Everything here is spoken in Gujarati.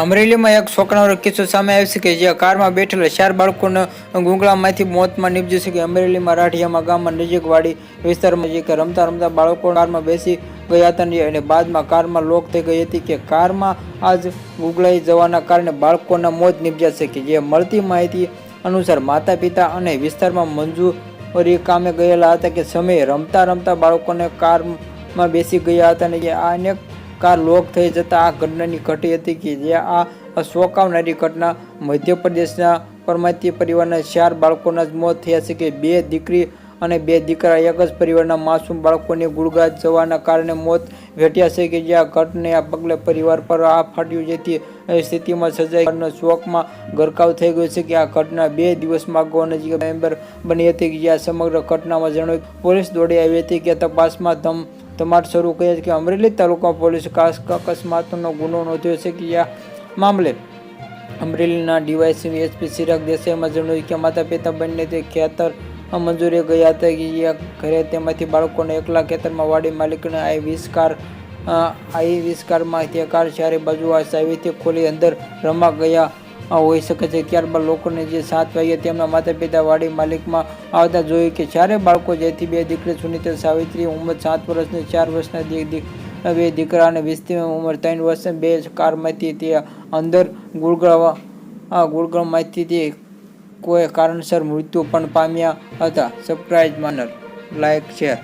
અમરેલીમાં એક છોકરાનો કિસ્સો સામે આવ્યો છે કે જ્યાં કારમાં બેઠેલા ચાર બાળકોને ગુંગળામાંથી મોતમાં નીપજ્યું છે કે અમરેલીમાં રાઠિયામાં ગામમાં નજીક વાડી વિસ્તારમાં જે કે રમતા રમતા બાળકો કારમાં બેસી ગયા હતા અને બાદમાં કારમાં લોક થઈ ગઈ હતી કે કારમાં આજ ગુગળાઈ જવાના કારણે બાળકોના મોત નીપજ્યા છે કે જે મળતી માહિતી અનુસાર માતા પિતા અને વિસ્તારમાં મંજૂરી કામે ગયેલા હતા કે સમયે રમતા રમતા બાળકોને કારમાં બેસી ગયા હતા અને આ અનેક કાર લોક થઈ જતા આ ઘટનાની ઘટી હતી કે જે આ શોકાવનારી ઘટના મધ્યપ્રદેશના પરમાતી પરિવારના ચાર બાળકોના જ મોત થયા છે કે બે દીકરી અને બે દીકરા એક જ પરિવારના માસૂમ બાળકોને ગુળગાજ જવાના કારણે મોત ભેટ્યા છે કે જે આ ઘટને પગલે પરિવાર પર આ ફાટ્યું જેથી સ્થિતિમાં સજાઈ શોકમાં ગરકાવ થઈ ગયો છે કે આ ઘટના બે દિવસમાં અગાઉ નજીક મેમ્બર બની હતી કે જે આ સમગ્ર ઘટનામાં જણાવ્યું, પોલીસ દોડી આવી હતી કે તપાસમાં ધમ ધમાટ શરૂ કરી છે કે અમરેલી તાલુકા પોલીસ અકસ્માતનો ગુનો નોંધ્યો છે કે આ મામલે અમરેલીના ડીવાયસી એસપી ચિરાગ દેસાઈમાં જણાવ્યું કે માતા પિતા બંને તે ખેતર મંજૂરી ગયા હતા કે એ ઘરે તેમાંથી બાળકોને એકલા ખેતરમાં વાડી માલિકને આ વીસ કાર આઈ વીસ કારમાં તે કાર ચારે બાજુ આ ચાવીથી ખોલી અંદર રમા ગયા હોઈ શકે છે. ત્યારબાદ લોકોને જે સાત વાગે તેમના માતા પિતા વાડી માલિકમાં આવતા જોયું કે ચારે બાળકો જેથી બે દીકરી સુનિતા સાવિત્રી ઉંમર સાત વર્ષની ચાર વર્ષના બે દીકરા અને વીસની ઉંમર ત્રણ વર્ષની બે કારમાંથી તે અંદર ગુળગળવા આ ગુળગળમાંથી તે કોઈ કારણસર મૃત્યુ પણ પામ્યા હતા. Subscribe માનર like share